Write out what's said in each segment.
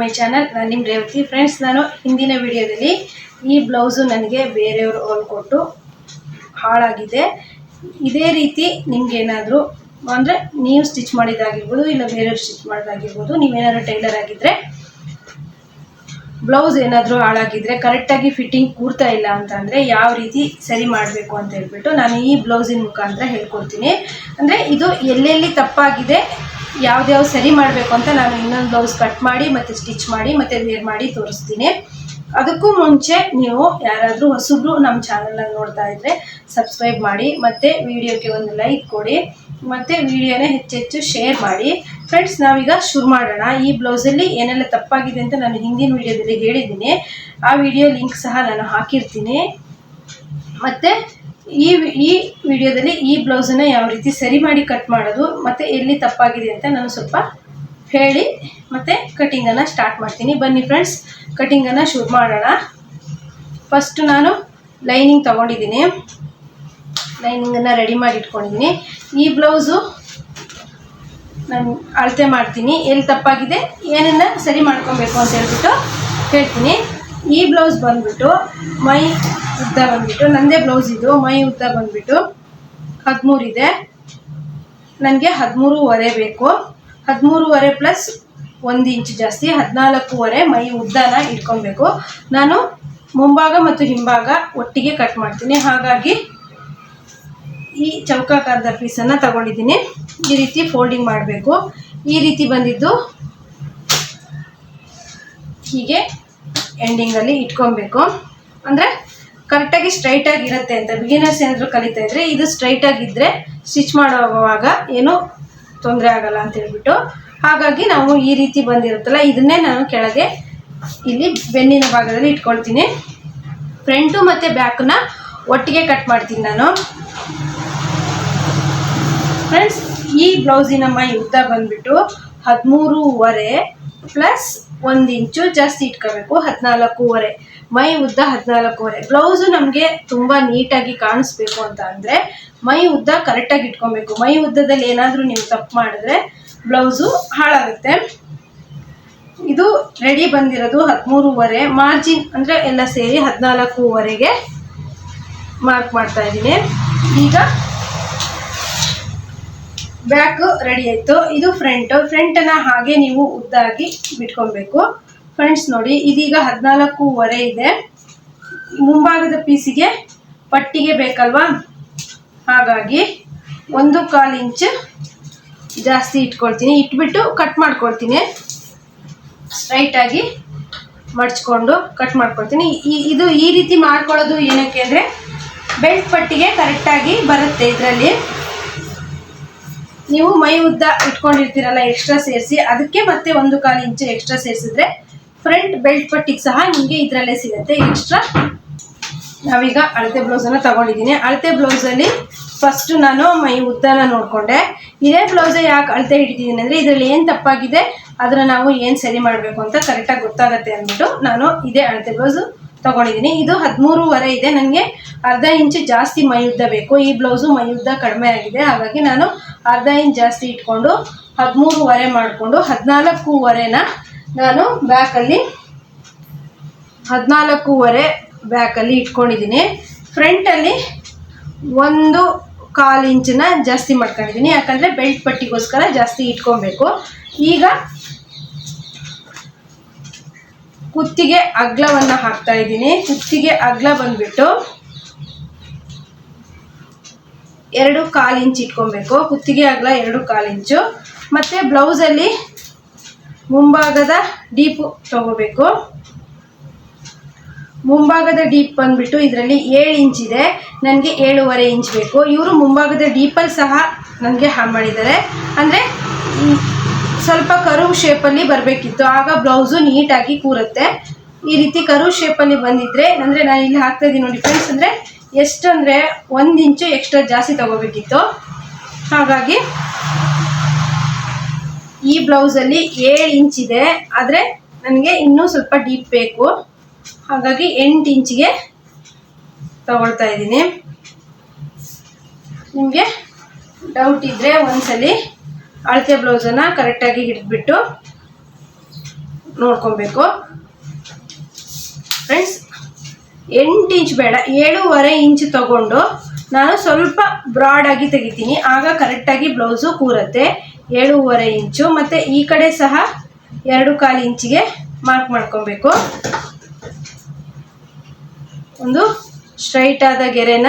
My channel ನಾನು ನಿಮ್ಮ Revathi friends ನಾನು ಹಿಂದಿನ ವಿಡಿಯೋದಲ್ಲಿ ಈ ಬ್ಲೌಸು ನನಗೆ ಬೇರೆಯವರು ಹೊಲ್ಕೊಟ್ಟು ಹಾಳಾಗಿದೆ. ಇದೇ ರೀತಿ ನಿಮಗೇನಾದರೂ ಅಂದರೆ ನೀವು ಸ್ಟಿಚ್ ಮಾಡಿದ್ದಾಗಿರ್ಬೋದು ಇಲ್ಲ ಬೇರೆಯವ್ರು ಸ್ಟಿಚ್ ಮಾಡೋದಾಗಿರ್ಬೋದು ನೀವೇನಾದರೂ ಟೈಲರ್ ಆಗಿದ್ದರೆ ಬ್ಲೌಸ್ ಏನಾದರೂ ಹಾಳಾಗಿದ್ರೆ ಕರೆಕ್ಟಾಗಿ ಫಿಟ್ಟಿಂಗ್ ಕೂರ್ತಾ ಇಲ್ಲ ಅಂತ ಅಂದರೆ ಯಾವ ರೀತಿ ಸರಿ ಮಾಡಬೇಕು ಅಂತ ಹೇಳ್ಬಿಟ್ಟು ನಾನು ಈ ಬ್ಲೌಸಿನ ಮುಖಾಂತರ ಹೇಳ್ಕೊಡ್ತೀನಿ. ಅಂದರೆ ಇದು ಎಲ್ಲೆಲ್ಲಿ ತಪ್ಪಾಗಿದೆ ಯಾವ್ದ್ಯಾವ ಸರಿ ಮಾಡಬೇಕು ಅಂತ ನಾನು ಇನ್ನೊಂದು ಬ್ಲೌಸ್ ಕಟ್ ಮಾಡಿ, ಮತ್ತು ಸ್ಟಿಚ್ ಮಾಡಿ, ಮತ್ತು ವೇರ್ ಮಾಡಿ ತೋರಿಸ್ತೀನಿ. ಅದಕ್ಕೂ ಮುಂಚೆ ನೀವು ಯಾರಾದರೂ ಹೊಸಬ್ರು ನಮ್ಮ ಚಾನಲ್ನ ನೋಡ್ತಾ ಇದ್ದರೆ ಸಬ್ಸ್ಕ್ರೈಬ್ ಮಾಡಿ, ಮತ್ತು ವಿಡಿಯೋಕ್ಕೆ ಒಂದು ಲೈಕ್ ಕೊಡಿ, ಮತ್ತು ವಿಡಿಯೋನ ಹೆಚ್ಚೆಚ್ಚು ಶೇರ್ ಮಾಡಿ. ಫ್ರೆಂಡ್ಸ್ ನಾವೀಗ ಶುರು ಮಾಡೋಣ. ಈ ಬ್ಲೌಸಲ್ಲಿ ಏನೆಲ್ಲ ತಪ್ಪಾಗಿದೆ ಅಂತ ನಾನು ಹಿಂದಿನ ವಿಡಿಯೋದಲ್ಲಿ ಹೇಳಿದ್ದೀನಿ. ಆ ವಿಡಿಯೋ ಲಿಂಕ್ ಸಹ ನಾನು ಹಾಕಿರ್ತೀನಿ. ಮತ್ತು ಈ ಈ ವಿಡಿಯೋದಲ್ಲಿ ಈ ಬ್ಲೌಸನ್ನು ಯಾವ ರೀತಿ ಸರಿ ಮಾಡಿ ಕಟ್ ಮಾಡೋದು, ಮತ್ತು ಎಲ್ಲಿ ತಪ್ಪಾಗಿದೆ ಅಂತ ನಾನು ಸ್ವಲ್ಪ ಹೇಳಿ, ಮತ್ತು ಕಟಿಂಗನ್ನು ಸ್ಟಾರ್ಟ್ ಮಾಡ್ತೀನಿ. ಬನ್ನಿ ಫ್ರೆಂಡ್ಸ್, ಕಟಿಂಗನ್ನು ಶುರು ಮಾಡೋಣ. ಫಸ್ಟು ನಾನು ಲೈನಿಂಗ್ ತೊಗೊಂಡಿದ್ದೀನಿ. ಲೈನಿಂಗನ್ನು ರೆಡಿ ಮಾಡಿ ಇಟ್ಕೊಂಡಿದ್ದೀನಿ. ಈ ಬ್ಲೌಸು ನಾನು ಅಳತೆ ಮಾಡ್ತೀನಿ. ಎಲ್ಲಿ ತಪ್ಪಾಗಿದೆ ಏನನ್ನ ಸರಿ ಮಾಡ್ಕೊಬೇಕು ಅಂತ ಹೇಳ್ಬಿಟ್ಟು ಹೇಳ್ತೀನಿ. ಈ ಬ್ಲೌಸ್ ಬಂದ್ಬಿಟ್ಟು, ಮೈ ಉದ್ದ ಬಂದ್ಬಿಟ್ಟು ನನ್ನದೇ ಬ್ಲೌಸ್ ಇದು, ಮೈ ಉದ್ದ ಬಂದ್ಬಿಟ್ಟು ಹದಿಮೂರು ಇದೆ. ನನಗೆ ಹದಿಮೂರುವರೆ ಬೇಕು. ಹದಿಮೂರುವರೆ ಪ್ಲಸ್ ಒಂದು ಇಂಚ್ ಜಾಸ್ತಿ, ಹದಿನಾಲ್ಕೂವರೆ ಮೈ ಉದ್ದನ ಇಟ್ಕೊಬೇಕು. ನಾನು ಮುಂಭಾಗ ಮತ್ತು ಹಿಂಭಾಗ ಒಟ್ಟಿಗೆ ಕಟ್ ಮಾಡ್ತೀನಿ. ಹಾಗಾಗಿ ಈ ಚೌಕಾಕಾರದ ಪೀಸನ್ನು ತಗೊಂಡಿದ್ದೀನಿ. ಈ ರೀತಿ ಫೋಲ್ಡಿಂಗ್ ಮಾಡಬೇಕು. ಈ ರೀತಿ ಬಂದಿದ್ದು ಹೀಗೆ ಎಂಡಿಂಗಲ್ಲಿ ಇಟ್ಕೊಬೇಕು. ಅಂದರೆ ಕರೆಕ್ಟಾಗಿ ಸ್ಟ್ರೈಟಾಗಿ ಇರುತ್ತೆ ಅಂತ ಬಿಗಿನರ್ಸ್ ಏನಾದರೂ ಕಲಿತಾ ಇದ್ರೆ, ಇದು ಸ್ಟ್ರೈಟಾಗಿದ್ದರೆ ಸ್ಟಿಚ್ ಮಾಡುವಾಗ ಏನು ತೊಂದರೆ ಆಗಲ್ಲ ಅಂತ ಹೇಳ್ಬಿಟ್ಟು. ಹಾಗಾಗಿ ನಾವು ಈ ರೀತಿ ಬಂದಿರುತ್ತಲ್ಲ, ಇದನ್ನೇ ನಾನು ಕೆಳಗೆ ಇಲ್ಲಿ ಬೆನ್ನಿನ ಭಾಗದಲ್ಲಿ ಇಟ್ಕೊಳ್ತೀನಿ. ಫ್ರಂಟು ಮತ್ತು ಬ್ಯಾಕನ್ನ ಒಟ್ಟಿಗೆ ಕಟ್ ಮಾಡ್ತೀನಿ ನಾನು. ಫ್ರೆಂಡ್ಸ್ ಈ ಬ್ಲೌಸಿನ ಮೈ ಉದ್ದ ಬಂದ್ಬಿಟ್ಟು ಹದಿಮೂರುವರೆ ಪ್ಲಸ್ ಒಂದು ಇಂಚು ಜಾಸ್ತಿ ಇಟ್ಕೋಬೇಕು, ಹದಿನಾಲ್ಕೂವರೆ. ಮೈ ಉದ್ದ ಹದಿನಾಲ್ಕೂವರೆ. ಬ್ಲೌಸು ನಮಗೆ ತುಂಬ ನೀಟಾಗಿ ಕಾಣಿಸ್ಬೇಕು ಅಂತ ಅಂದರೆ, ಮೈ ಉದ್ದ ಕರೆಕ್ಟಾಗಿ ಇಟ್ಕೊಬೇಕು. ಮೈ ಉದ್ದದಲ್ಲಿ ಏನಾದರೂ ನೀವು ತಪ್ಪು ಮಾಡಿದ್ರೆ ಬ್ಲೌಸು ಹಾಳಾಗುತ್ತೆ. ಇದು ರೆಡಿ ಬಂದಿರೋದು ಹದಿಮೂರುವರೆ. ಮಾರ್ಜಿನ್ ಅಂದರೆ ಎಲ್ಲ ಸೇರಿ ಹದಿನಾಲ್ಕೂವರೆಗೆ ಮಾರ್ಕ್ ಮಾಡ್ತಾ ಇದ್ದೀನಿ. ಈಗ ಬ್ಯಾಕ್ ರೆಡಿ ಆಯಿತು. ಇದು ಫ್ರಂಟ್ ಫ್ರಂಟನ್ನು ಹಾಗೆ ನೀವು ಉದ್ದಾಗಿ ಬಿಟ್ಕೊಬೇಕು. ಫ್ರೆಂಡ್ಸ್ ನೋಡಿ, ಇದೀಗ ಹದಿನಾಲ್ಕೂವರೆ ಇದೆ. ಮುಂಭಾಗದ ಪೀಸಿಗೆ ಪಟ್ಟಿಗೆ ಬೇಕಲ್ವಾ? ಹಾಗಾಗಿ ಒಂದು ಕಾಲು ಇಂಚ್ ಜಾಸ್ತಿ ಇಟ್ಕೊಳ್ತೀನಿ. ಇಟ್ಬಿಟ್ಟು ಕಟ್ ಮಾಡ್ಕೊಳ್ತೀನಿ. ಸ್ಟ್ರೈಟಾಗಿ ಮಡ್ಚ್ಕೊಂಡು ಕಟ್ ಮಾಡ್ಕೊಳ್ತೀನಿ. ಇದು ಈ ರೀತಿ ಮಾಡ್ಕೊಳ್ಳೋದು ಏನಕ್ಕೆ ಅಂದರೆ ಬೆಲ್ಟ್ ಪಟ್ಟಿಗೆ ಕರೆಕ್ಟಾಗಿ ಬರುತ್ತೆ ಇದರಲ್ಲಿ. ನೀವು ಮೈ ಉದ್ದ ಇಟ್ಕೊಂಡಿರ್ತೀರಲ್ಲ ಎಕ್ಸ್ಟ್ರಾ ಸೇರಿಸಿ, ಅದಕ್ಕೆ ಮತ್ತೆ ಒಂದು ಕಾಲು ಇಂಚು ಎಕ್ಸ್ಟ್ರಾ ಸೇರಿಸಿದ್ರೆ ಫ್ರಂಟ್ ಬೆಲ್ಟ್ ಪಟ್ಟಿಗೆ ಸಹ ನಿಮಗೆ ಇದರಲ್ಲೇ ಸಿಗುತ್ತೆ. ಎಕ್ಸ್ಟ್ರಾ ನಾವೀಗ ಅಳತೆ ಬ್ಲೌಸನ್ನು ತಗೊಂಡಿದ್ದೀನಿ. ಅಳತೆ ಬ್ಲೌಸಲ್ಲಿ ಫಸ್ಟ್ ನಾನು ಮೈ ಉದ್ದನ ನೋಡಿಕೊಂಡೆ. ಇದೇ ಬ್ಲೌಸೇ ಯಾಕೆ ಅಳತೆ ಹಿಡಿದಿದ್ದೀನಿ ಅಂದರೆ ಇದರಲ್ಲಿ ಏನು ತಪ್ಪಾಗಿದೆ ಅದನ್ನು ನಾವು ಏನು ಸರಿ ಮಾಡಬೇಕು ಅಂತ ಕರೆಕ್ಟಾಗಿ ಗೊತ್ತಾಗತ್ತೆ ಅಂದ್ಬಿಟ್ಟು ನಾನು ಇದೇ ಅಳತೆ ಬ್ಲೌಸು ತಗೊಂಡಿದ್ದೀನಿ. ಇದು ಹದಿಮೂರುವರೆ ಇದೆ. ನನಗೆ ಅರ್ಧ ಇಂಚು ಜಾಸ್ತಿ ಮೈ ಉದ್ದ ಬೇಕು. ಈ ಬ್ಲೌಸು ಮೈ ಉದ್ದ ಕಡಿಮೆ ಆಗಿದೆ. ಹಾಗಾಗಿ ನಾನು ಅರ್ಧ ಇಂಚ್ ಜಾಸ್ತಿ ಇಟ್ಕೊಂಡು ಹದಿಮೂರುವರೆ ಮಾಡಿಕೊಂಡು ಹದಿನಾಲ್ಕೂವರೆನ ನಾನು ಬ್ಯಾಕಲ್ಲಿ ಹದಿನಾಲ್ಕೂವರೆ ಬ್ಯಾಕಲ್ಲಿ ಇಟ್ಕೊಂಡಿದ್ದೀನಿ. ಫ್ರಂಟಲ್ಲಿ ಒಂದು ಕಾಲು ಇಂಚನ್ನ ಜಾಸ್ತಿ ಮಾಡ್ಕೊಂಡಿದ್ದೀನಿ. ಯಾಕಂದರೆ ಬೆಲ್ಟ್ ಪಟ್ಟಿಗೋಸ್ಕರ ಜಾಸ್ತಿ ಇಟ್ಕೊಬೇಕು. ಈಗ ಕುತ್ತಿಗೆ ಅಗ್ಲವನ್ನು ಹಾಕ್ತಾ ಇದ್ದೀನಿ. ಕುತ್ತಿಗೆ ಅಗ್ಲ ಬಂದ್ಬಿಟ್ಟು ಎರಡು ಕಾಲು ಇಂಚ್ ಇಟ್ಕೊಬೇಕು. ಕುತ್ತಿಗೆ ಅಗ್ಲ ಎರಡು ಕಾಲು ಇಂಚು. ಮತ್ತು ಬ್ಲೌಸಲ್ಲಿ ಮುಂಭಾಗದ ಡೀಪು ತಗೋಬೇಕು. ಮುಂಭಾಗದ ಡೀಪ್ ಬಂದ್ಬಿಟ್ಟು ಇದರಲ್ಲಿ ಏಳು ಇಂಚ್ ಇದೆ. ನನಗೆ ಏಳುವರೆ ಇಂಚ್ ಬೇಕು. ಇವರು ಮುಂಭಾಗದ ಡೀಪಲ್ಲಿ ಸಹ ನನಗೆ ಹಾಳು ಮಾಡಿದ್ದಾರೆ. ಅಂದರೆ ಸ್ವಲ್ಪ ಕರು ಶೇಪಲ್ಲಿ ಬರಬೇಕಿತ್ತು. ಆಗ ಬ್ಲೌಸು ನೀಟಾಗಿ ಕೂರುತ್ತೆ. ಈ ರೀತಿ ಕರು ಶೇಪಲ್ಲಿ ಬಂದಿದ್ರೆ, ಅಂದರೆ ನಾನು ಇಲ್ಲಿ ಹಾಕ್ತಾ ಇದ್ದೀನಿ ನೋಡಿ ಫ್ರೆಂಡ್ಸ್ ಅಂದರೆ ಎಷ್ಟು ಅಂದರೆ ಒಂದು ಇಂಚು ಎಕ್ಸ್ಟ್ರಾ ಜಾಸ್ತಿ ತಗೋಬೇಕಿತ್ತು. ಹಾಗಾಗಿ ಈ ಬ್ಲೌಸಲ್ಲಿ ಏಳು ಇಂಚ್ ಇದೆ. ಆದರೆ ನನಗೆ ಇನ್ನೂ ಸ್ವಲ್ಪ ಡೀಪ್ ಬೇಕು. ಹಾಗಾಗಿ ಎಂಟು ಇಂಚಿಗೆ ತಗೊಳ್ತಾ ಇದ್ದೀನಿ. ನಿಮಗೆ ಡೌಟ್ ಇದ್ದರೆ ಒಂದ್ಸಲಿ ಅಳತೆ ಬ್ಲೌಸನ್ನು ಕರೆಕ್ಟಾಗಿ ಹಿಡಿದ್ಬಿಟ್ಟು ನೋಡ್ಕೊಬೇಕು. ಫ್ರೆಂಡ್ಸ್ ಎಂಟು ಇಂಚ್ ಬೇಡ, ಏಳೂವರೆ ಇಂಚ್ ತಗೊಂಡು ನಾನು ಸ್ವಲ್ಪ ಬ್ರಾಡಾಗಿ ತೆಗಿತೀನಿ. ಆಗ ಕರೆಕ್ಟಾಗಿ ಬ್ಲೌಸು ಕೂರತ್ತೆ. ಏಳೂವರೆ ಇಂಚು ಮತ್ತು ಈ ಕಡೆ ಸಹ ಎರಡು ಕಾಲು ಇಂಚಿಗೆ ಮಾರ್ಕ್ ಮಾಡ್ಕೊಬೇಕು. ಒಂದು ಸ್ಟ್ರೈಟ್ ಆದ ಗೆರೆನ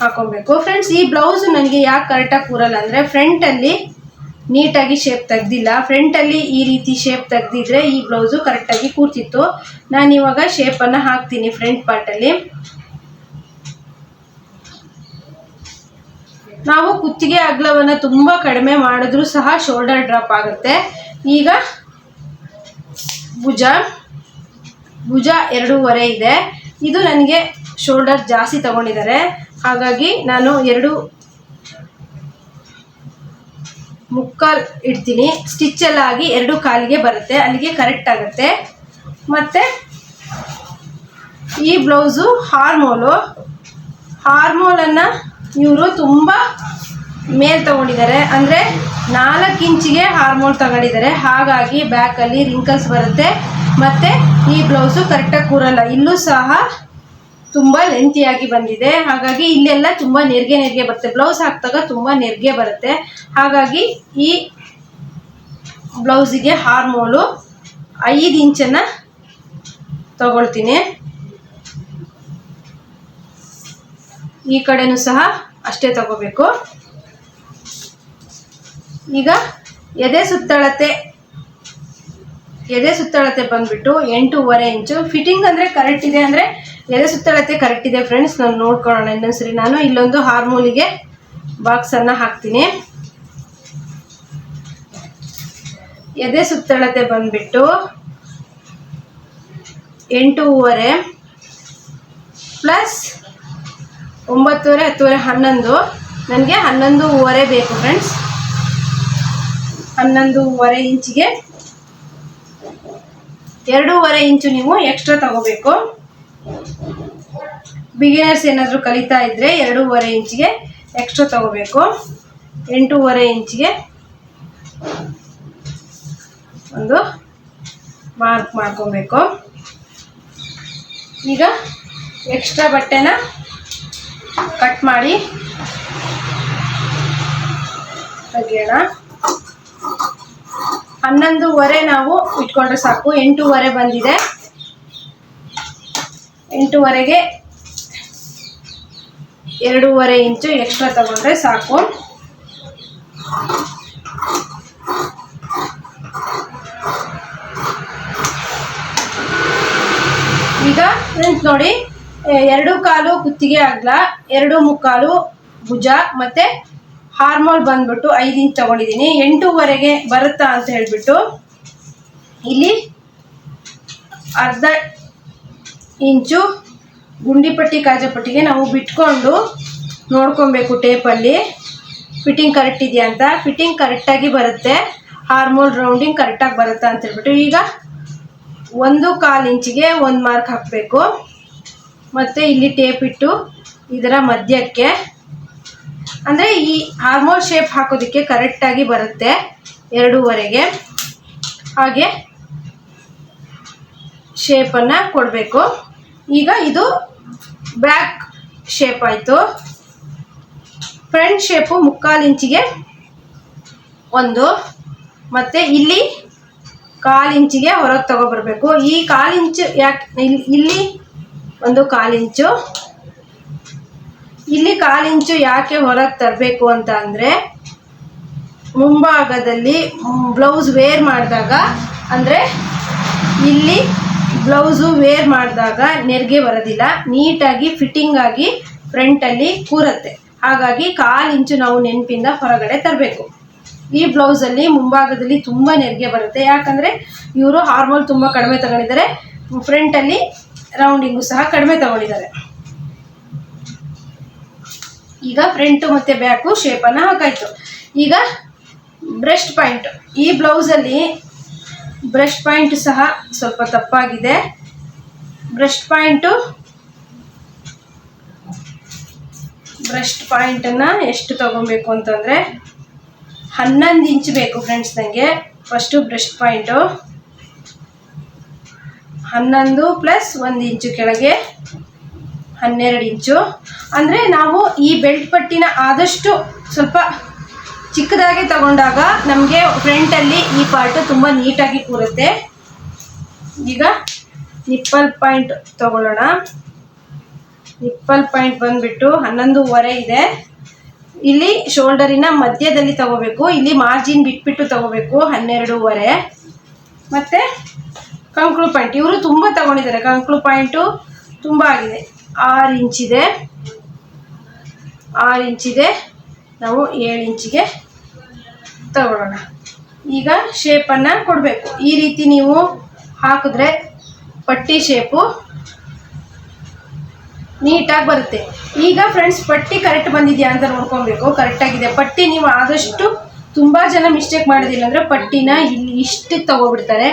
ಹಾಕೊಬೇಕು. ಫ್ರೆಂಡ್ಸ್ ಈ ಬ್ಲೌಸ್ ನನಗೆ ಯಾಕೆ ಕರೆಕ್ಟಾಗಿ ಕೂರಲ್ಲ ಅಂದರೆ ಫ್ರಂಟಲ್ಲಿ ನೀಟಾಗಿ ಶೇಪ್ ತೆಗ್ದಿಲ್ಲ. ಫ್ರಂಟಲ್ಲಿ ಈ ರೀತಿ ಶೇಪ್ ತೆಗ್ದಿದ್ರೆ ಈ ಬ್ಲೌಸು ಕರೆಕ್ಟಾಗಿ ಕೂರ್ತಿತ್ತು. ನಾನು ಇವಾಗ ಶೇಪನ್ನು ಹಾಕ್ತೀನಿ ಫ್ರಂಟ್ ಪಾರ್ಟಲ್ಲಿ ನಾವು ಕುತ್ತಿಗೆ ಅಗಲವನ್ನು ತುಂಬ ಕಡಿಮೆ ಮಾಡಿದ್ರೂ ಸಹ ಶೋಲ್ಡರ್ ಡ್ರಾಪ್ ಆಗುತ್ತೆ. ಈಗ ಭುಜ ಭುಜ ಎರಡೂವರೆ ಇದೆ. ಇದು ನನಗೆ ಶೋಲ್ಡರ್ ಜಾಸ್ತಿ ತಗೊಂಡಿದ್ದಾರೆ. ಹಾಗಾಗಿ ನಾನು ಎರಡು ಮುಕ್ಕಾಲ್ ಇಡ್ತೀನಿ. ಸ್ಟಿಚ್ ಎಲ್ಲ ಆಗಿ ಎರಡು ಕಾಲಿಗೆ ಬರುತ್ತೆ. ಅಲ್ಲಿಗೆ ಕರೆಕ್ಟ್ ಆಗುತ್ತೆ. ಮತ್ತು ಈ ಬ್ಲೌಸು ಹಾರ್ಮೋಲು ಹಾರ್ಮೋಲನ್ನು ಇವರು ತುಂಬ ಮೇಲ್ ತಗೊಂಡಿದ್ದಾರೆ. ಅಂದರೆ ನಾಲ್ಕು ಇಂಚಿಗೆ ಹಾರ್ಮೋಲ್ ತಗೊಂಡಿದ್ದಾರೆ. ಹಾಗಾಗಿ ಬ್ಯಾಕಲ್ಲಿ ರಿಂಕಲ್ಸ್ ಬರುತ್ತೆ. ಮತ್ತು ಈ ಬ್ಲೌಸು ಕರೆಕ್ಟಾಗಿ ಕೂರಲ್ಲ. ಇಲ್ಲೂ ಸಹ ತುಂಬ ಲೆಂತಿಯಾಗಿ ಬಂದಿದೆ. ಹಾಗಾಗಿ ಇಲ್ಲೆಲ್ಲ ತುಂಬಾ ನೆರಿಗೆ ನೆರಿಗೆ ಬರುತ್ತೆ. ಬ್ಲೌಸ್ ಹಾಕಿದಾಗ ತುಂಬಾ ನೆರಿಗೆ ಬರುತ್ತೆ. ಹಾಗಾಗಿ ಈ ಬ್ಲೌಸಿಗೆ ಹಾರ್ಮೋಲು ಐದು ಇಂಚನ್ನ ತಗೊಳ್ತೀನಿ. ಈ ಕಡೆನೂ ಸಹ ಅಷ್ಟೇ ತಗೋಬೇಕು. ಈಗ ಎದೆ ಸುತ್ತಳತೆ ಎದೆ ಸುತ್ತಳತೆ ಬಂದ್ಬಿಟ್ಟು ಎಂಟೂವರೆ ಇಂಚು. ಫಿಟ್ಟಿಂಗ್ ಅಂದರೆ ಕರೆಕ್ಟ್ ಇದೆ ಅಂದರೆ ಎದೆ ಸುತ್ತಳತೆ ಕರೆಕ್ಟ್ ಇದೆ ಫ್ರೆಂಡ್ಸ್ ನಾನು ನೋಡ್ಕೊಳ್ಳೋಣ ಇನ್ನೊಂದ್ಸರಿ. ನಾನು ಇಲ್ಲೊಂದು ಹಾರ್ಮೋಲಿಗೆ ಬಾಕ್ಸನ್ನು ಹಾಕ್ತೀನಿ. ಎದೆ ಸುತ್ತಳತೆ ಬಂದ್ಬಿಟ್ಟು ಎಂಟೂವರೆ ಪ್ಲಸ್ ಒಂಬತ್ತುವರೆ, ಹತ್ತುವರೆ, ಹನ್ನೊಂದು. ನನಗೆ ಹನ್ನೊಂದೂವರೆ ಬೇಕು ಫ್ರೆಂಡ್ಸ್ ಹನ್ನೊಂದೂವರೆ ಇಂಚಿಗೆ ಎರಡೂವರೆ ಇಂಚು ನೀವು ಎಕ್ಸ್ಟ್ರಾ ತಗೋಬೇಕು. ಬಿಗಿನರ್ಸ್ ಏನಾದರೂ ಕಲಿತಾ ಇದ್ದರೆ ಎರಡೂವರೆ ಇಂಚಿಗೆ ಎಕ್ಸ್ಟ್ರಾ ತಗೋಬೇಕು. ಎಂಟೂವರೆ ಇಂಚಿಗೆ ಒಂದು ಮಾರ್ಕ್ ಮಾಡ್ಕೊಬೇಕು. ಈಗ ಎಕ್ಸ್ಟ್ರಾ ಬಟ್ಟೆನ ಕಟ್ ಮಾಡಿ ತೆಗಿಯೋಣ. ಹನ್ನೊಂದುವರೆ ನಾವು ಇಟ್ಕೊಂಡ್ರೆ ಸಾಕು. ಎಂಟೂವರೆ ಬಂದಿದೆ. ಎಂಟೂವರೆಗೆ ಎರಡೂವರೆ ಇಂಚು ಎಕ್ಸ್ಟ್ರಾ ತಗೊಂಡ್ರೆ ಸಾಕು. ಈಗ ಫ್ರೆಂಡ್ಸ್ ನೋಡಿ. ಎರಡು ಕಾಲು ಕುತ್ತಿಗೆ ಅಗ್ಲ, ಎರಡು ಮುಕ್ಕಾಲು ಭುಜ ಮತ್ತೆ ಹಾರ್ಮೋಲ್ ಬಂದ್ಬಿಟ್ಟು ಐದು ಇಂಚ್ ತಗೊಂಡಿದ್ದೀನಿ. ಎಂಟೂವರೆಗೆ ಬರುತ್ತಾ ಅಂತ ಹೇಳ್ಬಿಟ್ಟು ಇಲ್ಲಿ ಅರ್ಧ ಇಂಚು ಗುಂಡಿಪಟ್ಟಿ ಕಾಜಪಟ್ಟಿಗೆ ನಾವು ಬಿಟ್ಕೊಂಡು ನೋಡ್ಕೊಬೇಕು ಟೇಪಲ್ಲಿ ಫಿಟ್ಟಿಂಗ್ ಕರೆಕ್ಟ್ ಇದೆಯಾ ಅಂತ? ಫಿಟ್ಟಿಂಗ್ ಕರೆಕ್ಟಾಗಿ ಬರುತ್ತೆ. ಹಾರ್ಮೋಲ್ ರೌಂಡಿಂಗ್ ಕರೆಕ್ಟಾಗಿ ಬರುತ್ತಾ ಅಂತ ಹೇಳ್ಬಿಟ್ಟು ಈಗ ಒಂದು ಕಾಲು ಇಂಚಿಗೆ ಒಂದು ಮಾರ್ಕ್ ಹಾಕಬೇಕು. ಮತ್ತು ಇಲ್ಲಿ ಟೇಪ್ ಇಟ್ಟು ಇದರ ಮಧ್ಯಕ್ಕೆ. ಅಂದರೆ ಈ ಹಾರ್ಮೋಲ್ ಶೇಪ್ ಹಾಕೋದಕ್ಕೆ ಕರೆಕ್ಟಾಗಿ ಬರುತ್ತೆ ಎರಡೂವರೆಗೆ. ಹಾಗೆ ಶೇಪನ್ನು ಕೊಡಬೇಕು. ಈಗ ಇದು ಬ್ಯಾಕ್ ಶೇಪ್ ಆಯಿತು. ಫ್ರಂಟ್ ಶೇಪು ಮುಕ್ಕಾಲು ಇಂಚಿಗೆ ಒಂದು. ಮತ್ತು ಇಲ್ಲಿ ಕಾಲು ಇಂಚಿಗೆ ಹೊರಗೆ ತಗೊಬರ್ಬೇಕು. ಈ ಕಾಲು ಇಂಚು ಯಾಕೆ ಇಲ್ಲಿ ಒಂದು ಕಾಲು ಇಂಚು. ಇಲ್ಲಿ ಕಾಲು ಇಂಚು ಯಾಕೆ ಹೊರಗೆ ತರಬೇಕು ಅಂತ ಅಂದರೆ ಮುಂಭಾಗದಲ್ಲಿ ಬ್ಲೌಸ್ ವೇರ್ ಮಾಡಿದಾಗ ಅಂದರೆ ಇಲ್ಲಿ ಬ್ಲೌಸು ವೇರ್ ಮಾಡಿದಾಗ ನೆರಿಗೆ ಬರೋದಿಲ್ಲ. ನೀಟಾಗಿ ಫಿಟ್ಟಿಂಗ್ ಆಗಿ ಫ್ರಂಟಲ್ಲಿ ಕೂರತ್ತೆ. ಹಾಗಾಗಿ ಕಾಲು ಇಂಚು ನಾವು ನೆನಪಿಂದ ಹೊರಗಡೆ ತರಬೇಕು. ಈ ಬ್ಲೌಸಲ್ಲಿ ಮುಂಭಾಗದಲ್ಲಿ ತುಂಬ ನೆರಿಗೆ ಬರುತ್ತೆ. ಯಾಕಂದರೆ ಇವರು ಹಾರ್ಮೋಲ್ ತುಂಬ ಕಡಿಮೆ ತಗೊಂಡಿದ್ದಾರೆ. ಫ್ರಂಟಲ್ಲಿ ರೌಂಡಿಂಗು ಸಹ ಕಡಿಮೆ ತಗೊಂಡಿದ್ದಾರೆ. ಈಗ ಫ್ರಂಟು ಮತ್ತು ಬ್ಯಾಕು ಶೇಪನ್ನು ಹಾಕಾಯಿತು. ಈಗ ಬ್ರೆಸ್ಟ್ ಪಾಯಿಂಟ್ ಈ ಬ್ಲೌಸಲ್ಲಿ ಬ್ರೆಸ್ಟ್ ಪಾಯಿಂಟ್ ಸಹ ಸ್ವಲ್ಪ ತಪ್ಪಾಗಿದೆ. ಬ್ರಷ್ ಪಾಯಿಂಟು ಬ್ರಷ್ ಪಾಯಿಂಟನ್ನು ಎಷ್ಟು ತಗೋಬೇಕು ಅಂತಂದರೆ ಹನ್ನೊಂದು ಇಂಚ್ ಬೇಕು ಫ್ರೆಂಡ್ಸ್ ನನಗೆ ಫಸ್ಟು ಬ್ರಷ್ ಪಾಯಿಂಟು. ಹನ್ನೊಂದು ಪ್ಲಸ್ ಒಂದು ಇಂಚು ಕೆಳಗೆ ಹನ್ನೆರಡು ಇಂಚು. ಅಂದರೆ ನಾವು ಈ ಬೆಲ್ಟ್ ಪಟ್ಟಿನ ಆದಷ್ಟು ಸ್ವಲ್ಪ ಚಿಕ್ಕದಾಗಿ ತಗೊಂಡಾಗ ನಮಗೆ ಫ್ರಂಟಲ್ಲಿ ಈ ಪಾರ್ಟು ತುಂಬ ನೀಟಾಗಿ ಕೂರುತ್ತೆ. ಈಗ ನಿಪ್ಪಲ್ ಪಾಯಿಂಟ್ ತಗೊಳ್ಳೋಣ. ನಿಪ್ಪಲ್ ಪಾಯಿಂಟ್ ಬಂದ್ಬಿಟ್ಟು ಹನ್ನೊಂದೂವರೆ ಇದೆ. ಇಲ್ಲಿ ಶೋಲ್ಡರಿನ ಮಧ್ಯದಲ್ಲಿ ತಗೋಬೇಕು. ಇಲ್ಲಿ ಮಾರ್ಜಿನ್ ಬಿಟ್ಬಿಟ್ಟು ತಗೋಬೇಕು, ಹನ್ನೆರಡೂವರೆ. ಮತ್ತು ಕಂಕ್ಳು ಪಾಯಿಂಟ್. ಇವರು ತುಂಬ ತಗೊಂಡಿದ್ದಾರೆ. ಕಂಕ್ಳು ಪಾಯಿಂಟು ತುಂಬ ಆಗಿದೆ. ಆರು ಇಂಚಿದೆ. ಆರು ಇಂಚಿದೆ. ನಾವು ಏಳು ಇಂಚಿಗೆ ತಗೊಳ್ಳೋಣ. ಈಗ ಶೇಪನ್ನು ಕೊಡಬೇಕು. ಈ ರೀತಿ ನೀವು ಹಾಕಿದ್ರೆ ಪಟ್ಟಿ ಶೇಪು ನೀಟಾಗಿ ಬರುತ್ತೆ. ಈಗ ಫ್ರೆಂಡ್ಸ್ ಪಟ್ಟಿ ಕರೆಕ್ಟ್ ಬಂದಿದೆಯಾ ಅಂತ ನೋಡ್ಕೊಬೇಕು. ಕರೆಕ್ಟಾಗಿದೆ ಪಟ್ಟಿ ನೀವು ಆದಷ್ಟು ತುಂಬ ಜನ ಮಿಸ್ಟೇಕ್ ಮಾಡೋದಿಲ್ಲ ಅಂದರೆ ಪಟ್ಟಿನ ಇಲ್ಲಿ ಇಷ್ಟಕ್ಕೆ ತಗೋಬಿಡ್ತಾರೆ.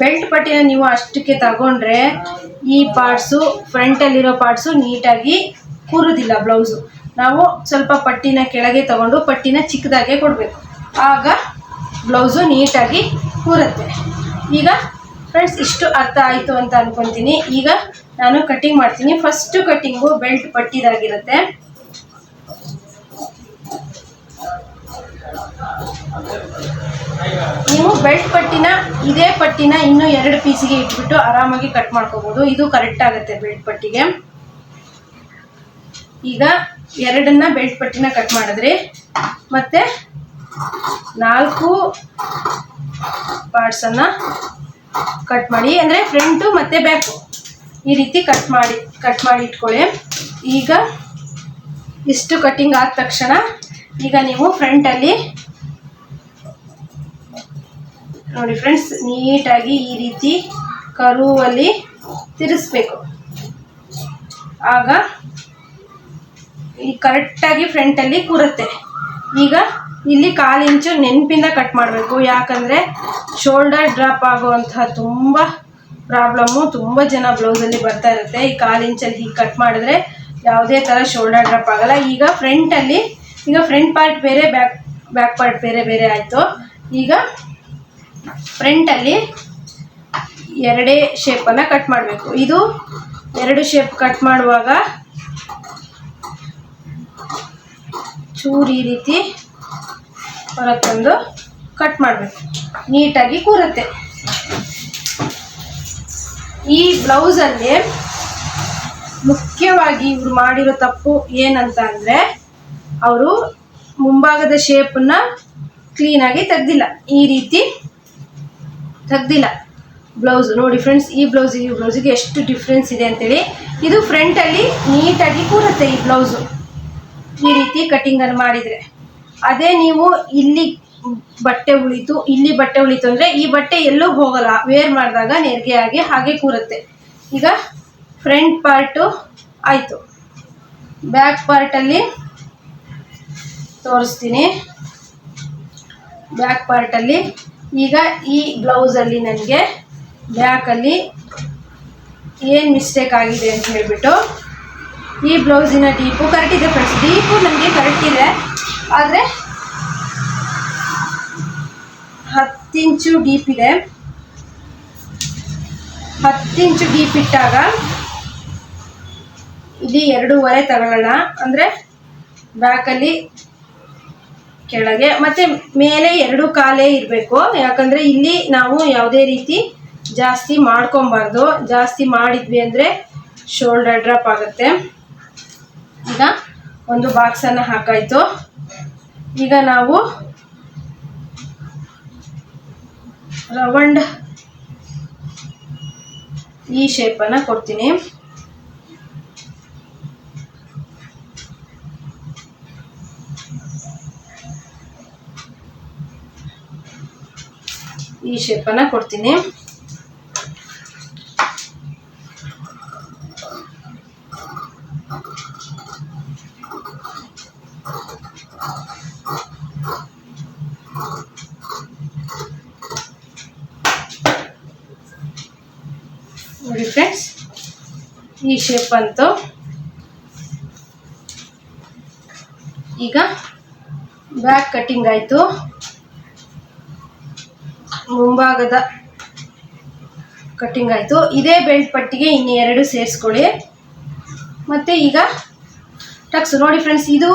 ಬೆಲ್ಟ್ ಪಟ್ಟಿನ ನೀವು ಅಷ್ಟಕ್ಕೆ ತಗೊಂಡ್ರೆ ಈ ಪಾರ್ಟ್ಸು ಫ್ರಂಟಲ್ಲಿರೋ ಪಾರ್ಟ್ಸು ನೀಟಾಗಿ ಕೂರೋದಿಲ್ಲ ಬ್ಲೌಸು ನಾವು ಸ್ವಲ್ಪ ಪಟ್ಟಿನ ಕೆಳಗೆ ತಗೊಂಡು ಪಟ್ಟಿನ ಚಿಕ್ಕದಾಗೆ ಕೊಡಬೇಕು. ಆಗ ಬ್ಲೌಸು ನೀಟಾಗಿ ಕೂರುತ್ತೆ. ಈಗ ಫ್ರೆಂಡ್ಸ್ ಇಷ್ಟು ಅರ್ಥ ಆಯಿತು ಅಂತ ಅಂದ್ಕೊತೀನಿ ಈಗ ನಾನು ಕಟ್ಟಿಂಗ್ ಮಾಡ್ತೀನಿ. ಫಸ್ಟು ಕಟ್ಟಿಂಗು ಬೆಲ್ಟ್ ಪಟ್ಟಿದಾಗಿರುತ್ತೆ. ನೀವು ಬೆಲ್ಟ್ ಪಟ್ಟಿನ, ಇದೇ ಪಟ್ಟಿನ ಇನ್ನೂ ಎರಡು ಪೀಸಿಗೆ ಇಟ್ಬಿಟ್ಟು ಆರಾಮಾಗಿ ಕಟ್ ಮಾಡ್ಕೋಬೋದು. ಇದು ಕರೆಕ್ಟ್ ಆಗುತ್ತೆ ಬೆಲ್ಟ್ ಪಟ್ಟಿಗೆ. ಈಗ ಎರಡನ್ನ ಬೆಲ್ಟ್ ಪಟ್ಟಿನ ಕಟ್ ಮಾಡಿದ್ರಿ ಮತ್ತೆ ನಾಲ್ಕು ಪಾರ್ಟ್ಸನ್ನು ಕಟ್ ಮಾಡಿ, ಅಂದರೆ ಫ್ರಂಟು ಮತ್ತು ಬ್ಯಾಕು ಈ ರೀತಿ ಕಟ್ ಮಾಡಿ ಕಟ್ ಮಾಡಿ ಇಟ್ಕೊಳ್ಳಿ. ಈಗ ಇಷ್ಟು ಕಟ್ಟಿಂಗ್ ಆದ ತಕ್ಷಣ ಈಗ ನೀವು ಫ್ರಂಟಲ್ಲಿ ನೋಡಿ ಫ್ರೆಂಡ್ಸ್ ನೀಟಾಗಿ ಈ ರೀತಿ ಕರುವಲ್ಲಿ ತಿರುಸ್ಬೇಕು. ಆಗ ಈ ಕರೆಕ್ಟಾಗಿ ಫ್ರಂಟಲ್ಲಿ ಕೂರುತ್ತೆ. ಈಗ ಇಲ್ಲಿ ಕಾಲು ಇಂಚು ನೆನಪಿಂದ ಕಟ್ ಮಾಡಬೇಕು. ಯಾಕಂದರೆ ಶೋಲ್ಡರ್ ಡ್ರಾಪ್ ಆಗುವಂತಹ ತುಂಬ ಪ್ರಾಬ್ಲಮ್ಮು ತುಂಬ ಜನ ಬ್ಲೌಸಲ್ಲಿ ಬರ್ತಾ ಇರುತ್ತೆ. ಈ ಕಾಲು ಇಂಚಲ್ಲಿ ಹೀಗೆ ಕಟ್ ಮಾಡಿದ್ರೆ ಯಾವುದೇ ಥರ ಶೋಲ್ಡರ್ ಡ್ರಾಪ್ ಆಗಲ್ಲ. ಈಗ ಫ್ರಂಟಲ್ಲಿ ಈಗ ಫ್ರಂಟ್ ಪಾರ್ಟ್ ಬೇರೆ ಬ್ಯಾಕ್ ಬ್ಯಾಕ್ ಪಾರ್ಟ್ ಬೇರೆ ಬೇರೆ ಆಯಿತು. ಈಗ ಫ್ರಂಟಲ್ಲಿ ಎರಡೇ ಶೇಪನ್ನು ಕಟ್ ಮಾಡಬೇಕು. ಇದು ಎರಡು ಶೇಪ್ ಕಟ್ ಮಾಡುವಾಗ ಚೂರು ಈ ರೀತಿ ಹೊರತಂದು ಕಟ್ ಮಾಡಬೇಕು. ನೀಟಾಗಿ ಕೂರುತ್ತೆ. ಈ ಬ್ಲೌಸಲ್ಲಿ ಮುಖ್ಯವಾಗಿ ಇವ್ರು ಮಾಡಿರೋ ತಪ್ಪು ಏನಂತ ಅಂದರೆ ಅವರು ಮುಂಭಾಗದ ಶೇಪನ್ನ ಕ್ಲೀನಾಗಿ ತೆಗ್ದಿಲ್ಲ. ಈ ರೀತಿ ತೆಗ್ದಿಲ್ಲ. ಬ್ಲೌಸ್ ನೋಡಿ ಫ್ರೆಂಡ್ಸ್ ಈ ಬ್ಲೌಸಿಗೆ ಈ ಬ್ಲೌಸಿಗೆ ಎಷ್ಟು ಡಿಫ್ರೆನ್ಸ್ ಇದೆ ಅಂತೇಳಿ. ಇದು ಫ್ರಂಟಲ್ಲಿ ನೀಟಾಗಿ ಕೂರುತ್ತೆ ಈ ಬ್ಲೌಸು. ಈ ರೀತಿ ಕಟಿಂಗನ್ನು ಮಾಡಿದರೆ. ಅದೇ ನೀವು ಇಲ್ಲಿ ಬಟ್ಟೆ ಉಳಿತು, ಇಲ್ಲಿ ಬಟ್ಟೆ ಉಳಿತು ಅಂದರೆ ಈ ಬಟ್ಟೆ ಎಲ್ಲೂ ಹೋಗಲ್ಲ. ವೇರ್ ಮಾಡಿದಾಗ ನೆರಿಗೆ ಆಗಿ ಹಾಗೆ ಕೂರುತ್ತೆ. ಈಗ ಫ್ರಂಟ್ ಪಾರ್ಟು ಆಯಿತು. ಬ್ಯಾಕ್ ಪಾರ್ಟಲ್ಲಿ ತೋರಿಸ್ತೀನಿ. ಬ್ಯಾಕ್ ಪಾರ್ಟಲ್ಲಿ ಈಗ ಈ ಬ್ಲೌಸಲ್ಲಿ ನನಗೆ ಬ್ಯಾಕಲ್ಲಿ ಏನು ಮಿಸ್ಟೇಕ್ ಆಗಿದೆ ಅಂತ ಹೇಳಿಬಿಟ್ಟು ಈ ಬ್ಲೌಸಿನ ಡೀಪು ಕರೆಕ್ಟ್ ಇದೆ ಫ್ರೆಂಡ್ಸ್ ಡೀಪು ನನಗೆ ಕರೆಕ್ಟ್ ಇದೆ. ಆದರೆ ಹತ್ತಿಂಚು ಡೀಪ್ ಇದೆ. ಹತ್ತಿಂಚು ಡೀಪ್ ಇಟ್ಟಾಗ ಇಲ್ಲಿ ಎರಡೂವರೆ ತಗೊಳ್ಳೋಣ. ಅಂದರೆ ಬ್ಯಾಕಲ್ಲಿ ಕೆಳಗೆ, ಮತ್ತೆ ಮೇಲೆ ಎರಡು ಕಾಲೇ ಇರಬೇಕು. ಯಾಕಂದರೆ ಇಲ್ಲಿ ನಾವು ಯಾವುದೇ ರೀತಿ ಜಾಸ್ತಿ ಮಾಡ್ಕೊಬಾರ್ದು. ಜಾಸ್ತಿ ಮಾಡಿದ್ವಿ ಅಂದರೆ ಶೋಲ್ಡರ್ ಡ್ರಾಪ್ ಆಗುತ್ತೆ. ಈಗ ಒಂದು ಬಾಕ್ಸನ್ನು ಹಾಕಾಯಿತು. ಈಗ ನಾವು ರವಂಡ್ ಈ ಶೇಪನ್ನು ಕೊಡ್ತೀನಿ. ಈ ಶೇಪನ್ನು ಕೊಡ್ತೀನಿ ನೋಡಿ ಫ್ರೆಂಡ್ಸ್ ಈ ಶೇಪ್ ಅಂತು. ಈಗ ಬ್ಯಾಕ್ ಕಟ್ಟಿಂಗ್ ಆಯಿತು. ಮುಂಭಾಗದ ಕಟ್ಟಿಂಗ್ ಆಯಿತು. ಇದೇ ಬೆಲ್ಟ್ ಪಟ್ಟಿಗೆ ಇನ್ನು ಎರಡು ಸೇರಿಸ್ಕೊಳ್ಳಿ. ಮತ್ತು ಈಗ ಟಕ್ಸ್ ನೋಡಿ ಫ್ರೆಂಡ್ಸ್ ಇದು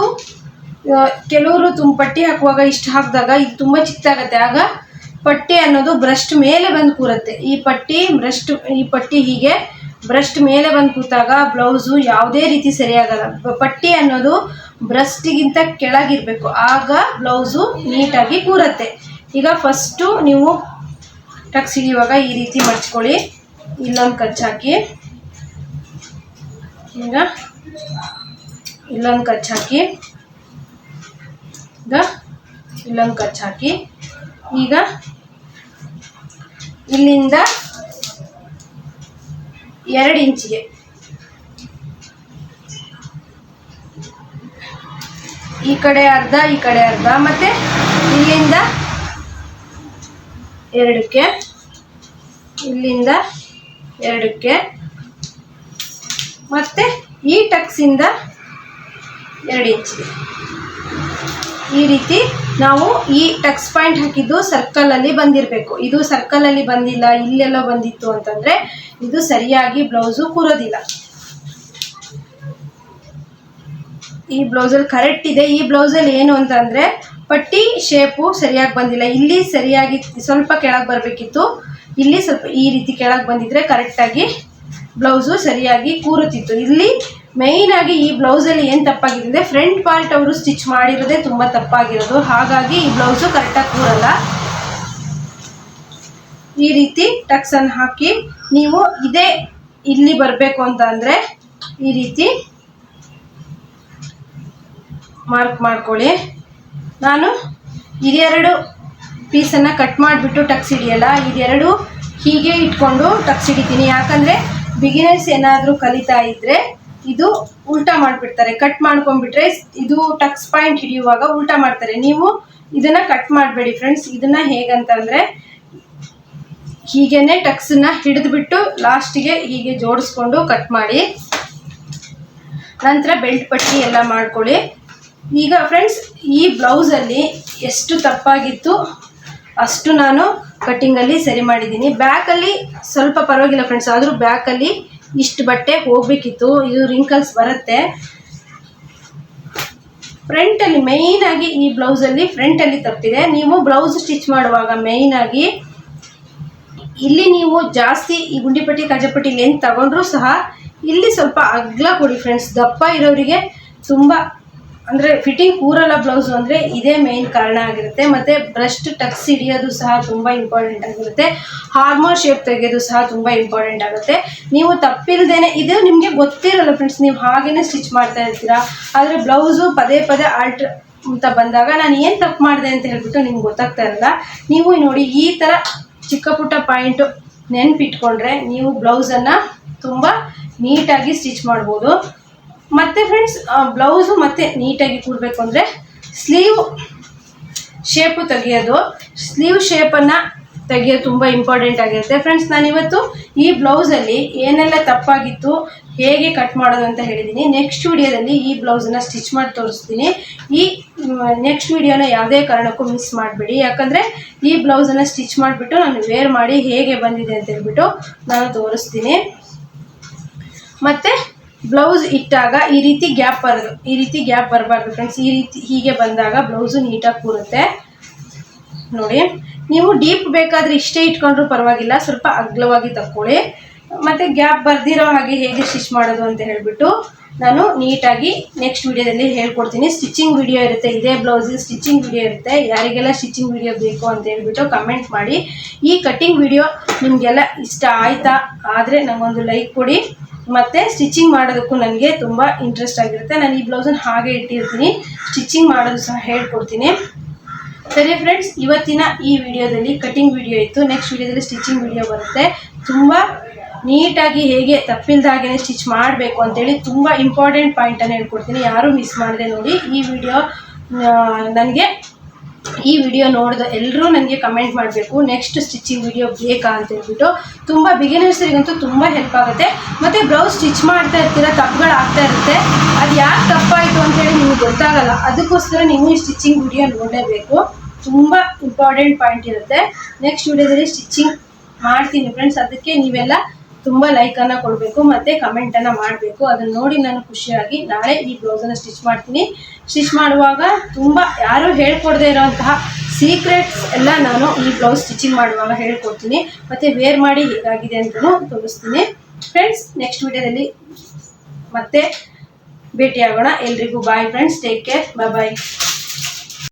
ಕೆಲವರು ತುಂಬ ಪಟ್ಟಿ ಹಾಕುವಾಗ ಇಷ್ಟು ಹಾಕಿದಾಗ ಇದು ತುಂಬ ಚಿತ್ತಾಗತ್ತೆ. ಆಗ ಪಟ್ಟಿ ಅನ್ನೋದು ಬ್ರಸ್ಟ್ ಮೇಲೆ ಬಂದು ಕೂರುತ್ತೆ. ಈ ಪಟ್ಟಿ ಬ್ರಸ್ಟ್ ಈ ಪಟ್ಟಿ ಹೀಗೆ ಬ್ರಸ್ಟ್ ಮೇಲೆ ಬಂದು ಕೂತಾಗ ಬ್ಲೌಸು ಯಾವುದೇ ರೀತಿ ಸರಿಯಾಗಲ್ಲ. ಪಟ್ಟಿ ಅನ್ನೋದು ಬ್ರಸ್ಟಿಗಿಂತ ಕೆಳಗಿರಬೇಕು. ಆಗ ಬ್ಲೌಸು ನೀಟಾಗಿ ಕೂರತ್ತೆ. ಈಗ ಫಸ್ಟು ನೀವು ಟಕ್ಸಿಗೆ ಇವಾಗ ಈ ರೀತಿ ಮಡ್ಚ್ಕೊಳ್ಳಿ. ಇಲ್ಲೊಂದು ಕಚ್ಚಾಕಿ ಈಗ ಇಲ್ಲೊಂದು ಕಚ್ಚಾಕಿ ಈಗ ಇಲ್ಲೊಂದು ಕಚ್ಚಾಕಿ ಈಗ ಇಲ್ಲಿಂದ ಎರಡು ಇಂಚಿಗೆ. ಈ ಕಡೆ ಅರ್ಧ, ಈ ಕಡೆ ಅರ್ಧ, ಮತ್ತೆ ಇಲ್ಲಿಂದ ಎರಡಕ್ಕೆ ಇಲ್ಲಿಂದ ಎರಡಕ್ಕೆ, ಮತ್ತೆ ಈ ಟಕ್ಸಿಂದ ಎರಡು ಇಂಚಿಗೆ. ಈ ರೀತಿ ನಾವು ಈ ಟಕ್ಸ್ ಪಾಯಿಂಟ್ ಹಾಕಿದ್ದು ಸರ್ಕಲಲ್ಲಿ ಬಂದಿರಬೇಕು. ಇದು ಸರ್ಕಲಲ್ಲಿ ಬಂದಿಲ್ಲ, ಇಲ್ಲೆಲ್ಲ ಬಂದಿತ್ತು ಅಂತಂದರೆ ಇದು ಸರಿಯಾಗಿ ಬ್ಲೌಸು ಕೂರೋದಿಲ್ಲ. ಈ ಬ್ಲೌಸಲ್ಲಿ ಕರೆಕ್ಟ್ ಇದೆ. ಈ ಬ್ಲೌಸಲ್ಲಿ ಏನು ಅಂತಂದರೆ ಪಟ್ಟಿ ಶೇಪು ಸರಿಯಾಗಿ ಬಂದಿಲ್ಲ. ಇಲ್ಲಿ ಸರಿಯಾಗಿ ಸ್ವಲ್ಪ ಕೆಳಗೆ ಬರಬೇಕಿತ್ತು. ಇಲ್ಲಿ ಸ್ವಲ್ಪ ಈ ರೀತಿ ಕೆಳಗೆ ಬಂದಿದ್ರೆ ಕರೆಕ್ಟಾಗಿ ಬ್ಲೌಸು ಸರಿಯಾಗಿ ಕೂರುತ್ತಿತ್ತು. ಇಲ್ಲಿ ಮೇಯ್ನ್ ಆಗಿ ಈ ಬ್ಲೌಸಲ್ಲಿ ಏನು ತಪ್ಪಾಗಿದೆ ಅಂದರೆ ಫ್ರಂಟ್ ಪಾರ್ಟ್ ಅವರು ಸ್ಟಿಚ್ ಮಾಡಿರೋದೇ ತುಂಬ ತಪ್ಪಾಗಿರೋದು. ಹಾಗಾಗಿ ಈ ಬ್ಲೌಸು ಕರೆಕ್ಟಾಗಿ ಕೂರಲ್ಲ. ಈ ರೀತಿ ಟಕ್ಸನ್ನು ಹಾಕಿ ನೀವು ಇದೇ ಇಲ್ಲಿ ಬರಬೇಕು ಅಂತ ಅಂದರೆ ಈ ರೀತಿ ಮಾರ್ಕ್ ಮಾಡ್ಕೊಳ್ಳಿ. ನಾನು ಇದೆರಡು ಪೀಸನ್ನು ಕಟ್ ಮಾಡಿಬಿಟ್ಟು ಟಕ್ಸ್ ಹಿಡಿಯಲ್ಲ. ಇದೆರಡು ಹೀಗೆ ಇಟ್ಕೊಂಡು ಟಕ್ಸ್ ಹಿಡಿತೀನಿ. ಯಾಕಂದರೆ ಬಿಗಿನರ್ಸ್ ಏನಾದರೂ ಕಲಿತಾ ಇದ್ದರೆ ಇದು ಉಲ್ಟಾ ಮಾಡಿಬಿಡ್ತಾರೆ. ಕಟ್ ಮಾಡ್ಕೊಂಡ್ಬಿಟ್ರೆ ಇದು ಟಕ್ಸ್ ಪಾಯಿಂಟ್ ಹಿಡಿಯುವಾಗ ಉಲ್ಟಾ ಮಾಡ್ತಾರೆ. ನೀವು ಇದನ್ನ ಕಟ್ ಮಾಡಬೇಡಿ ಫ್ರೆಂಡ್ಸ್. ಇದನ್ನ ಹೇಗಂತಂದ್ರೆ ಹೀಗೇನೆ ಟಕ್ಸನ್ನ ಹಿಡಿದ್ಬಿಟ್ಟು ಲಾಸ್ಟಿಗೆ ಹೀಗೆ ಜೋಡಿಸ್ಕೊಂಡು ಕಟ್ ಮಾಡಿ. ನಂತರ ಬೆಲ್ಟ್ ಪಟ್ಟಿ ಎಲ್ಲ ಮಾಡ್ಕೊಳ್ಳಿ. ಈಗ ಫ್ರೆಂಡ್ಸ್, ಈ ಬ್ಲೌಸಲ್ಲಿ ಎಷ್ಟು ತಪ್ಪಾಗಿತ್ತು ಅಷ್ಟು ನಾನು ಕಟ್ಟಿಂಗಲ್ಲಿ ಸರಿ ಮಾಡಿದ್ದೀನಿ. ಬ್ಯಾಕಲ್ಲಿ ಸ್ವಲ್ಪ ಪರವಾಗಿಲ್ಲ ಫ್ರೆಂಡ್ಸ್. ಆದರೂ ಬ್ಯಾಕಲ್ಲಿ ಇಷ್ಟು ಬಟ್ಟೆ ಹೋಗಬೇಕಿತ್ತು, ಇದು ರಿಂಕಲ್ಸ್ ಬರುತ್ತೆ. ಫ್ರಂಟಲ್ಲಿ ಮೇಯ್ನಾಗಿ ಈ ಬ್ಲೌಸಲ್ಲಿ ಫ್ರಂಟಲ್ಲಿ ತಪ್ಪಿದೆ. ನೀವು ಬ್ಲೌಸ್ ಸ್ಟಿಚ್ ಮಾಡುವಾಗ ಮೇಯ್ನಾಗಿ ಇಲ್ಲಿ ನೀವು ಜಾಸ್ತಿ ಈ ಗುಂಡಿಪಟ್ಟಿ, ಕಜಪಟ್ಟಿ ಲೆಂತ್ ತಗೊಂಡ್ರು ಸಹ ಇಲ್ಲಿ ಸ್ವಲ್ಪ ಅಗ್ಲ ಕೊಡಿ ಫ್ರೆಂಡ್ಸ್ ದಪ್ಪ ಇರೋರಿಗೆ ತುಂಬ ಅಂದರೆ ಫಿಟ್ಟಿಂಗ್ ಕೂರಲ್ಲ ಬ್ಲೌಸು ಅಂದರೆ ಇದೇ ಮೇನ್ ಕಾರಣ ಆಗಿರುತ್ತೆ. ಮತ್ತು ಬ್ರಸ್ಟ್ ಟಕ್ಸ್ ಹಿಡಿಯೋದು ಸಹ ತುಂಬ ಇಂಪಾರ್ಟೆಂಟ್ ಆಗಿರುತ್ತೆ. ಹಾರ್ಮೋನ್ ಶೇಪ್ ತೆಗೆಯೋದು ಸಹ ತುಂಬ ಇಂಪಾರ್ಟೆಂಟ್ ಆಗುತ್ತೆ. ನೀವು ತಪ್ಪಿಲ್ದೇನೆ, ಇದು ನಿಮಗೆ ಗೊತ್ತಿರಲ್ಲ ಫ್ರೆಂಡ್ಸ್ ನೀವು ಹಾಗೇ ಸ್ಟಿಚ್ ಮಾಡ್ತಾ ಇರ್ತೀರಾ? ಆದರೆ ಬ್ಲೌಸು ಪದೇ ಪದೇ ಆಲ್ಟ್ರ್ ಅಂತ ಬಂದಾಗ ನಾನು ಏನು ತಪ್ಪು ಮಾಡಿದೆ ಅಂತ ಹೇಳ್ಬಿಟ್ಟು ನಿಮ್ಗೆ ಗೊತ್ತಾಗ್ತಾ ಇರಲ್ಲ. ನೀವು ನೋಡಿ ಈ ಥರ ಚಿಕ್ಕ ಪುಟ್ಟ ಪಾಯಿಂಟು ನೆನ್ಪಿಟ್ಕೊಂಡ್ರೆ ನೀವು ಬ್ಲೌಸನ್ನು ತುಂಬ ನೀಟಾಗಿ ಸ್ಟಿಚ್ ಮಾಡ್ಬೋದು. ಮತ್ತು ಫ್ರೆಂಡ್ಸ್ ಬ್ಲೌಸು ಮತ್ತೆ ನೀಟಾಗಿ ಕೂಡಬೇಕು ಅಂದರೆ ಸ್ಲೀವ್ ಶೇಪು ತೆಗೆಯೋದು. ಸ್ಲೀವ್ ಶೇಪನ್ನು ತೆಗೆಯೋದು ತುಂಬ ಇಂಪಾರ್ಟೆಂಟ್ ಆಗಿರುತ್ತೆ. ಫ್ರೆಂಡ್ಸ್ ನಾನಿವತ್ತು ಈ ಬ್ಲೌಸಲ್ಲಿ ಏನೆಲ್ಲ ತಪ್ಪಾಗಿತ್ತು, ಹೇಗೆ ಕಟ್ ಮಾಡೋದು ಅಂತ ಹೇಳಿದ್ದೀನಿ ನೆಕ್ಸ್ಟ್ ವಿಡಿಯೋದಲ್ಲಿ ಈ ಬ್ಲೌಸನ್ನು ಸ್ಟಿಚ್ ಮಾಡಿ ತೋರಿಸ್ತೀನಿ. ಈ ನೆಕ್ಸ್ಟ್ ವಿಡಿಯೋನ ಯಾವುದೇ ಕಾರಣಕ್ಕೂ ಮಿಸ್ ಮಾಡಬೇಡಿ. ಯಾಕಂದರೆ ಈ ಬ್ಲೌಸನ್ನು ಸ್ಟಿಚ್ ಮಾಡಿಬಿಟ್ಟು ನಾನು ವೇರ್ ಮಾಡಿ ಹೇಗೆ ಬಂದಿದೆ ಅಂತ ಹೇಳ್ಬಿಟ್ಟು ನಾನು ತೋರಿಸ್ತೀನಿ. ಮತ್ತು ಬ್ಲೌಸ್ ಇಟ್ಟಾಗ ಈ ರೀತಿ ಗ್ಯಾಪ್ ಬರೋದು ಈ ರೀತಿ ಗ್ಯಾಪ್ ಬರಬಾರ್ದು ಫ್ರೆಂಡ್ಸ್ ಈ ರೀತಿ ಹೀಗೆ ಬಂದಾಗ ಬ್ಲೌಸು ನೀಟಾಗಿ ಕೂರುತ್ತೆ. ನೋಡಿ, ನೀವು ಡೀಪ್ ಬೇಕಾದರೆ ಇಷ್ಟೇ ಇಟ್ಕೊಂಡ್ರು ಪರವಾಗಿಲ್ಲ. ಸ್ವಲ್ಪ ಅಗ್ಲವಾಗಿ ತಕ್ಕೊಳ್ಳಿ. ಮತ್ತು ಗ್ಯಾಪ್ ಬರ್ದಿರೋ ಹಾಗೆ ಹೇಗೆ ಸ್ಟಿಚ್ ಮಾಡೋದು ಅಂತ ಹೇಳಿಬಿಟ್ಟು ನಾನು ನೀಟಾಗಿ ನೆಕ್ಸ್ಟ್ ವಿಡಿಯೋದಲ್ಲಿ ಹೇಳ್ಕೊಡ್ತೀನಿ. ಸ್ಟಿಚಿಂಗ್ ವಿಡಿಯೋ ಇರುತ್ತೆ, ಇದೇ ಬ್ಲೌಸಿಗೆ ಸ್ಟಿಚಿಂಗ್ ವಿಡಿಯೋ ಇರುತ್ತೆ. ಯಾರಿಗೆಲ್ಲ ಸ್ಟಿಚಿಂಗ್ ವಿಡಿಯೋ ಬೇಕು ಅಂತ ಹೇಳ್ಬಿಟ್ಟು ಕಮೆಂಟ್ ಮಾಡಿ. ಈ ಕಟ್ಟಿಂಗ್ ವಿಡಿಯೋ ನಿಮಗೆಲ್ಲ ಇಷ್ಟ ಆಯ್ತಾ? ಆದರೆ ನಮಗೊಂದು ಲೈಕ್ ಕೊಡಿ. ಮತ್ತು ಸ್ಟಿಚಿಂಗ್ ಮಾಡೋದಕ್ಕೂ ನನಗೆ ತುಂಬ ಇಂಟ್ರೆಸ್ಟ್ ಆಗಿರುತ್ತೆ. ನಾನು ಈ ಬ್ಲೌಸನ್ನು ಹಾಗೆ ಇಟ್ಟಿರ್ತೀನಿ. ಸ್ಟಿಚಿಂಗ್ ಮಾಡೋದು ಸಹ ಹೇಳ್ಕೊಡ್ತೀನಿ. ಸರಿ ಫ್ರೆಂಡ್ಸ್ ಇವತ್ತಿನ ಈ ವಿಡಿಯೋದಲ್ಲಿ ಕಟಿಂಗ್ ವಿಡಿಯೋ ಇತ್ತು. ನೆಕ್ಸ್ಟ್ ವಿಡಿಯೋದಲ್ಲಿ ಸ್ಟಿಚಿಂಗ್ ವಿಡಿಯೋ ಬರುತ್ತೆ. ತುಂಬ ನೀಟಾಗಿ ಹೇಗೆ ತಪ್ಪಿಲ್ದಾಗೆ ಸ್ಟಿಚ್ ಮಾಡಬೇಕು ಅಂತೇಳಿ ತುಂಬ ಇಂಪಾರ್ಟೆಂಟ್ ಪಾಯಿಂಟನ್ನು ಹೇಳ್ಕೊಡ್ತೀನಿ. ಯಾರೂ ಮಿಸ್ ಮಾಡದೆ ನೋಡಿ ಈ ವಿಡಿಯೋ ನನಗೆ ಈ ವಿಡಿಯೋ ನೋಡಿದ ಎಲ್ಲರೂ ನನಗೆ ಕಮೆಂಟ್ ಮಾಡಬೇಕು ನೆಕ್ಸ್ಟ್ ಸ್ಟಿಚಿಂಗ್ ವಿಡಿಯೋ ಬೇಕಾ ಅಂತ ಹೇಳ್ಬಿಟ್ಟು. ತುಂಬ ಬಿಗಿನರ್ಸರಿಗಂತೂ ತುಂಬ ಹೆಲ್ಪ್ ಆಗುತ್ತೆ. ಮತ್ತು ಬ್ಲೌಸ್ ಸ್ಟಿಚ್ ಮಾಡ್ತಾ ಇರ್ತೀರ, ತಪ್ಪುಗಳು ಆಗ್ತಾ ಇರುತ್ತೆ. ಅದು ಯಾಕೆ ತಪ್ಪಾಯಿತು ಅಂತೇಳಿ ನಿಮ್ಗೆ ಗೊತ್ತಾಗಲ್ಲ. ಅದಕ್ಕೋಸ್ಕರ ನೀವು ಈ ಸ್ಟಿಚಿಂಗ್ ವಿಡಿಯೋ ನೋಡಲೇಬೇಕು. ತುಂಬ ಇಂಪಾರ್ಟೆಂಟ್ ಪಾಯಿಂಟ್ ಇರುತ್ತೆ. ನೆಕ್ಸ್ಟ್ ವಿಡಿಯೋದಲ್ಲಿ ಸ್ಟಿಚಿಂಗ್ ಮಾಡ್ತೀನಿ ಫ್ರೆಂಡ್ಸ್ ಅದಕ್ಕೆ ನೀವೆಲ್ಲ ತುಂಬ ಲೈಕನ್ನು ಕೊಡಬೇಕು, ಮತ್ತು ಕಮೆಂಟನ್ನು ಮಾಡಬೇಕು. ಅದನ್ನು ನೋಡಿ ನಾನು ಖುಷಿಯಾಗಿ ನಾಳೆ ಈ ಬ್ಲೌಸನ್ನು ಸ್ಟಿಚ್ ಮಾಡ್ತೀನಿ. ಸ್ಟಿಚ್ ಮಾಡುವಾಗ ತುಂಬ ಯಾರೂ ಹೇಳ್ಕೊಡದೇ ಇರೋಂತಹ ಸೀಕ್ರೆಟ್ಸ್ ಎಲ್ಲ ನಾನು ಈ ಬ್ಲೌಸ್ ಸ್ಟಿಚಿಂಗ್ ಮಾಡುವಾಗ ಹೇಳ್ಕೊಡ್ತೀನಿ. ಮತ್ತು ವೇರ್ ಮಾಡಿ ಹೇಗಾಗಿದೆ ಅಂತಲೂ ತೋರಿಸ್ತೀನಿ. ಫ್ರೆಂಡ್ಸ್ ನೆಕ್ಸ್ಟ್ ವಿಡಿಯೋದಲ್ಲಿ ಮತ್ತೆ ಭೇಟಿಯಾಗೋಣ. ಎಲ್ರಿಗೂ bye friends take care bye bye